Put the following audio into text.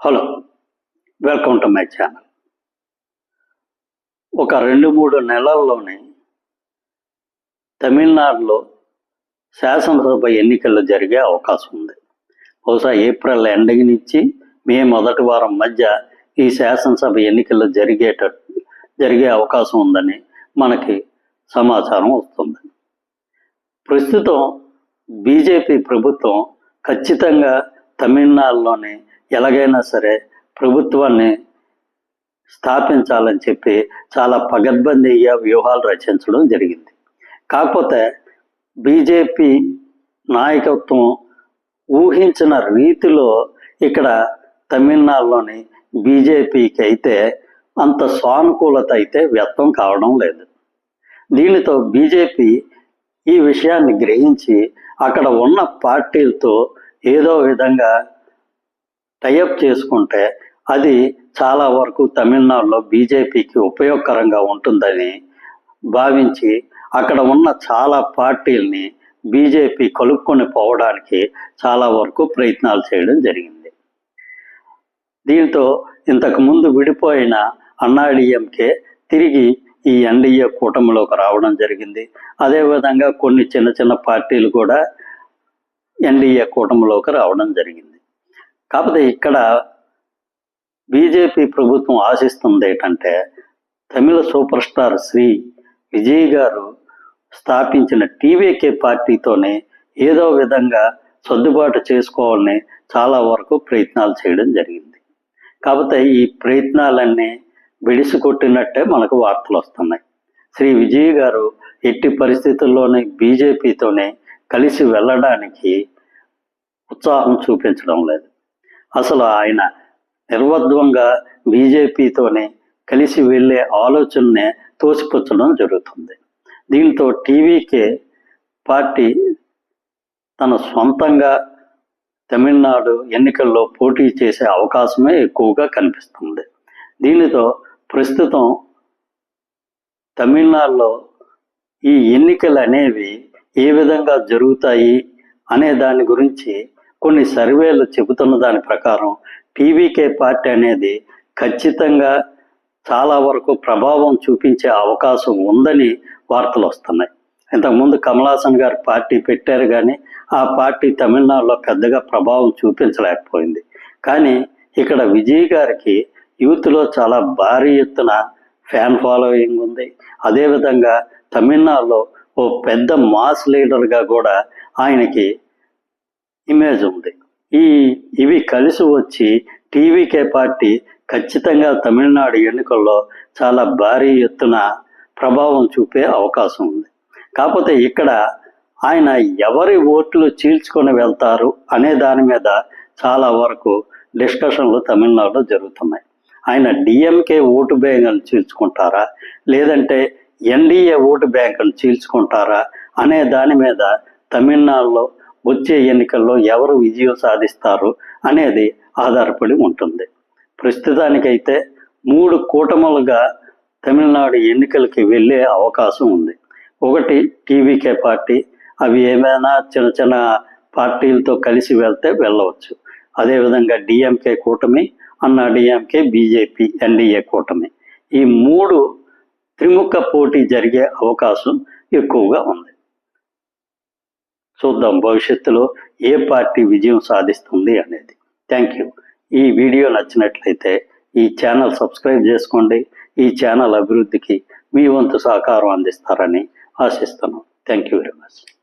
Hello welcome to my channel. ఒక రెండు మూడు నెలల్లోనే తమిళనాడులో శాసనసభ ఎన్నికలు జరిగే అవకాశం ఉంది. బహుశా ఏప్రిల్ ఎండింగ్ నుంచి మే మొదటి వారం మధ్య ఈ శాసనసభ ఎన్నికలు జరిగేట జరిగే అవకాశం ఉందని మనకి సమాచారం వస్తుంది. ప్రస్తుతం బీజేపీ ప్రభుత్వం ఖచ్చితంగా తమిళనాడులోని ఎలాగైనా సరే ప్రభుత్వాన్ని స్థాపించాలని చెప్పి చాలా పగద్బందీయ వ్యూహాలు రచించడం జరిగింది. కాకపోతే బీజేపీ నాయకత్వం ఊహించిన రీతిలో ఇక్కడ తమిళనాడులోని బీజేపీకి అయితే అంత సానుకూలత అయితే వ్యక్తం కావడం లేదు. దీనితో బీజేపీ ఈ విషయాన్ని గ్రహించి అక్కడ ఉన్న పార్టీలతో ఏదో విధంగా టైఅప్ చేసుకుంటే అది చాలా వరకు తమిళనాడులో బీజేపీకి ఉపయోగకరంగా ఉంటుందని భావించి అక్కడ ఉన్న చాలా పార్టీల్ని బీజేపీ కలుపుకొని పోవడానికి చాలా వరకు ప్రయత్నాలు చేయడం జరిగింది. దీంతో ఇంతకుముందు విడిపోయిన అన్నాడీఎంకే తిరిగి ఈ ఎన్డీఏ కూటమిలోకి రావడం జరిగింది. అదేవిధంగా కొన్ని చిన్న చిన్న పార్టీలు కూడా ఎన్డీఏ కూటమిలోకి రావడం జరిగింది. కాకపోతే ఇక్కడ బీజేపీ ప్రభుత్వం ఆశిస్తుంది ఏంటంటే తమిళ సూపర్ స్టార్ శ్రీ విజయ్ గారు స్థాపించిన టీవీకే పార్టీతోనే ఏదో విధంగా సర్దుబాటు చేసుకోవాలని చాలా వరకు ప్రయత్నాలు చేయడం జరిగింది. కాకపోతే ఈ ప్రయత్నాలన్నీ బిడిసి కొట్టినట్టే మనకు వార్తలు వస్తున్నాయి. శ్రీ విజయ్ గారు ఎట్టి పరిస్థితుల్లోనే బీజేపీతోనే కలిసి వెళ్ళడానికి ఉత్సాహం చూపించడం లేదు. అసలు ఆయన నిర్వద్వంగా బీజేపీతోనే కలిసి వెళ్ళే ఆలోచననే తోసిపుచ్చడం జరుగుతుంది. దీంతో టీవీకే పార్టీ తన సొంతంగా తమిళనాడు ఎన్నికల్లో పోటీ చేసే అవకాశమే ఎక్కువగా కనిపిస్తుంది. దీనితో ప్రస్తుతం తమిళనాడులో ఈ ఎన్నికలు అనేవి ఏ విధంగా జరుగుతాయి అనే దాని గురించి కొన్ని సర్వేలు చెబుతున్న దాని ప్రకారం టీవీకే పార్టీ అనేది ఖచ్చితంగా చాలా వరకు ప్రభావం చూపించే అవకాశం ఉందని వార్తలు వస్తున్నాయి. ఇంతకుముందు కమలాసన్ గారు పార్టీ పెట్టారు కానీ ఆ పార్టీ తమిళనాడులో పెద్దగా ప్రభావం చూపించలేకపోయింది. కానీ ఇక్కడ విజయ్ గారికి యూత్లో చాలా భారీ ఎత్తున ఫ్యాన్ ఫాలోయింగ్ ఉంది. అదేవిధంగా తమిళనాడులో ఓ పెద్ద మాస్ లీడర్గా కూడా ఆయనకి ఇమేజ్ ఉంది. ఈ ఇవి కలిసి వచ్చి టీవీకే పార్టీ ఖచ్చితంగా తమిళనాడు ఎన్నికల్లో చాలా భారీ ఎత్తున ప్రభావం చూపే అవకాశం ఉంది. కాకపోతే ఇక్కడ ఆయన ఎవరి ఓట్లు చీల్చుకొని వెళ్తారు అనే దాని మీద చాలా వరకు డిస్కషన్లు తమిళనాడులో జరుగుతున్నాయి. ఆయన డిఎంకే ఓటు బ్యాంకును చీల్చుకుంటారా? లేదంటే ఎన్డీఏ ఓటు బ్యాంకును చీల్చుకుంటారా? అనే దాని మీద తమిళనాడులో వచ్చే ఎన్నికల్లో ఎవరు విజయం సాధిస్తారు అనేది ఆధారపడి ఉంటుంది. ప్రస్తుతానికైతే మూడు కూటములుగా తమిళనాడు ఎన్నికలకి వెళ్ళే అవకాశం ఉంది. ఒకటి టీవీకే పార్టీ అవి ఏమైనా చిన్న చిన్న పార్టీలతో కలిసి వెళ్తే వెళ్ళవచ్చు. అదేవిధంగా డిఎంకే కూటమి అన్నా డిఎంకే బీజేపీ ఎన్డీఏ కూటమి. ఈ మూడు త్రిముఖ పోటీ జరిగే అవకాశం ఎక్కువగా ఉంది. చూద్దాం భవిష్యత్తులో ఏ పార్టీ విజయం సాధిస్తుంది అనేది. థ్యాంక్ యూ ఈ వీడియో నచ్చినట్లయితే ఈ ఛానల్ సబ్స్క్రైబ్ చేసుకోండి. ఈ ఛానల్ అభివృద్ధికి మీ వంతు సహకారం అందిస్తారని ఆశిస్తున్నాను థ్యాంక్ యూ వెరీ మచ్